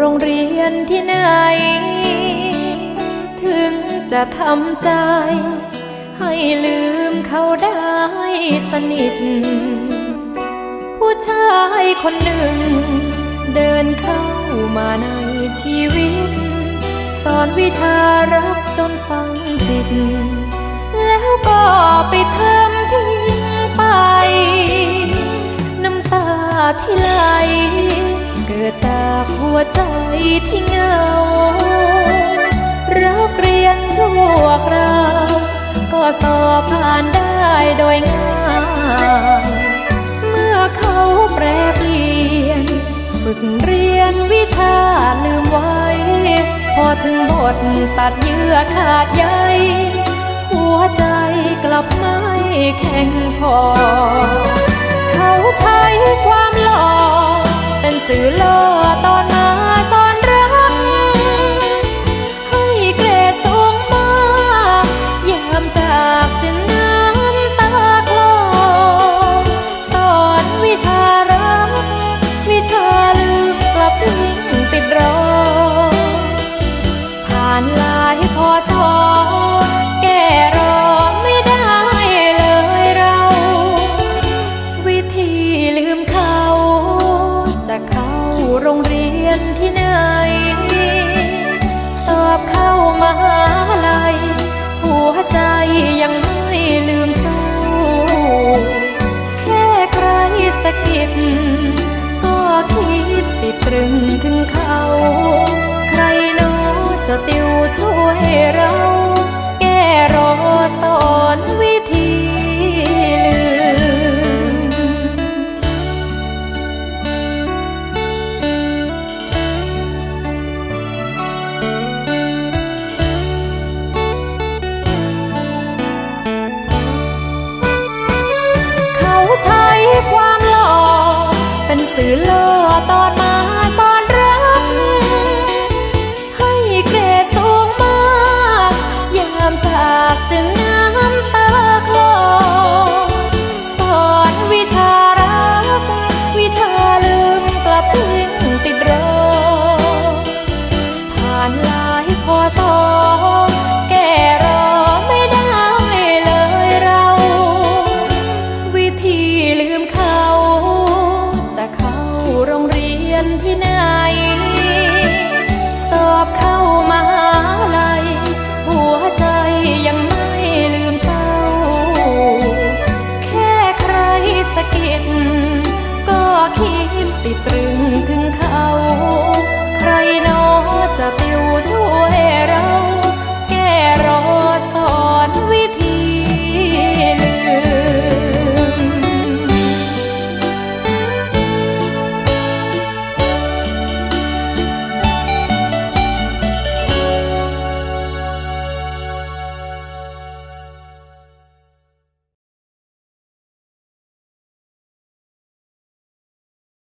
โรงเรียนที่ไหน ถึงจะทำใจ ให้ลืมเขาได้สนิท ผู้ชายคนหนึ่ง เดินเข้ามาในชีวิต สอนวิชารักจนฟังจิต แล้วก็ไปเทำทิ้งไป น้ำตาที่ไหล เกิดจากหัวใจที่เหงา รักเรียนชั่วคราวก็สอบผ่านได้โดยง่ายเมื่อเขาแปรเปลี่ยน ฝึกเรียนวิชาลืมไว้ พอถึงบทตัดเยื่อขาดใยหัวใจกลับไม่แข็งพอ เขาใช้ ดติดตรึงถึงเขา ใครโน้จะติวช่วยเรา แก้รอสอนวิธีลืม เขาใช้ความหล่อเป็นสื่อล่อตอนมา มกลับทิ้งติดรอผ่านหลายพอสอแก่รอไม่ได้เลยเรา วิธีลืมเขา จะเข้าโรงเรียนที่ไหน สอบเข้า